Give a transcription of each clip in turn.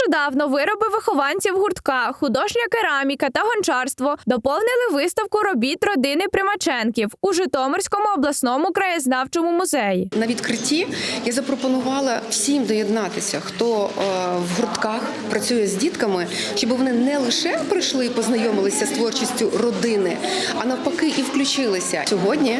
Нещодавно вироби вихованців гуртка, художня кераміка та гончарство доповнили виставку робіт родини Примаченків у Житомирському обласному краєзнавчому музеї. На відкритті я запропонувала всім доєднатися, хто е, в гуртках працює з дітками, щоб вони не лише прийшли і познайомилися з творчістю родини, а навпаки і включилися. Сьогодні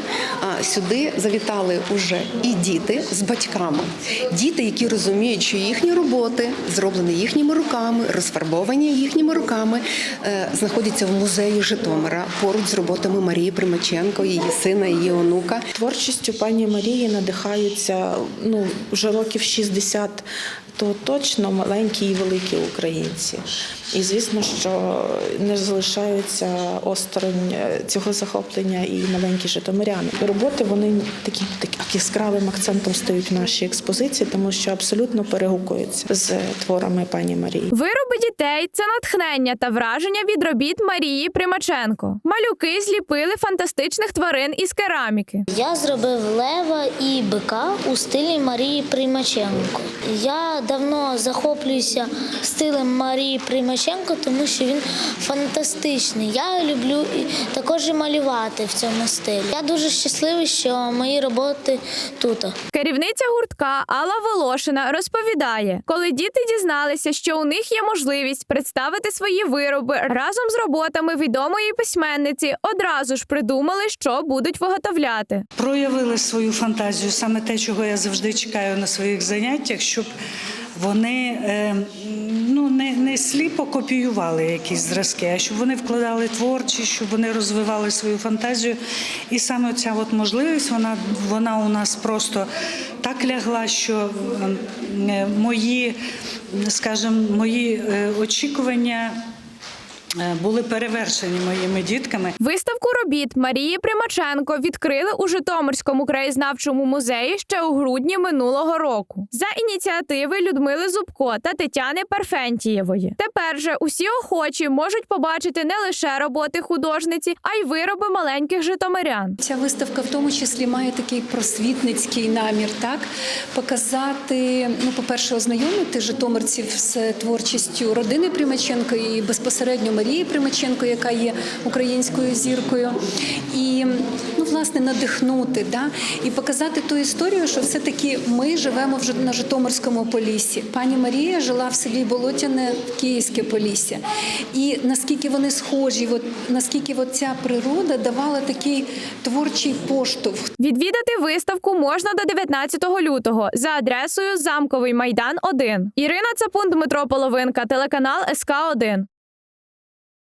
е, сюди завітали уже і діти з батьками, діти, які розуміють, що їхні роботи зроблені їхніми руками, розфарбовані їхніми руками, е, знаходяться в музеї Житомира поруч з роботами Марії Примаченко, її сина, її онука. Творчістю пані Марії надихаються ну, вже років 60, то точно маленькі і великі українці. І звісно, що не залишаються осторонь е, цього захоплення і маленькі житомиряни. Роботи вони такі, такі яскравим акцентом стають в нашій експозиції, тому що абсолютно перегукуються з творами пані Марії. Вироби дітей це натхнення та враження від робіт Марії Примаченко. Малюки зліпили фантастичних тварин із кераміки. Я зробив лева і бика у стилі Марії Примаченко. Я давно захоплююся стилем Марії Примаченко, тому що він фантастичний. Я люблю також і малювати в цьому стилі. Я дуже щасливий, що мої роботи тут. Керівниця гуртка Алла Волошина розповідає, коли діти дізналися, що у них є можливість представити свої вироби разом з роботами відомої письменниці, одразу ж придумали, що будуть виготовляти. проявили свою фантазію, саме те, чого я завжди чекаю на своїх заняттях, щоб вони е, ну, не, не сліпо копіювали якісь зразки, а щоб вони вкладали творчість, щоб вони розвивали свою фантазію. І саме ця от можливість, вона, вона у нас просто так лягла, що е, мої, скажімо, мої е, очікування були перевершені моїми дітками. Виставку робіт Марії Примаченко відкрили у Житомирському краєзнавчому музеї ще у грудні минулого року за ініціативи Людмили Зубко та Тетяни Парфентієвої. Тепер же усі охочі можуть побачити не лише роботи художниці, а й вироби маленьких житомирян. Ця виставка в тому числі має такий просвітницький намір, так показати, ну, по-перше, ознайомити житомирців з творчістю родини Примаченко і безпосередньо Марії Примаченко, яка є українською зіркою, і ну, власне надихнути, да? і показати ту історію, що все-таки ми живемо вже на Житомирському поліссі. Пані Марія жила в селі Болотяне, Київське Полісся. І наскільки вони схожі, от, наскільки от ця природа давала такий творчий поштовх. Відвідати виставку можна до 19 лютого за адресою Замковий майдан 1. Ірина Цапун, Дмитро Половинка, телеканал СК 1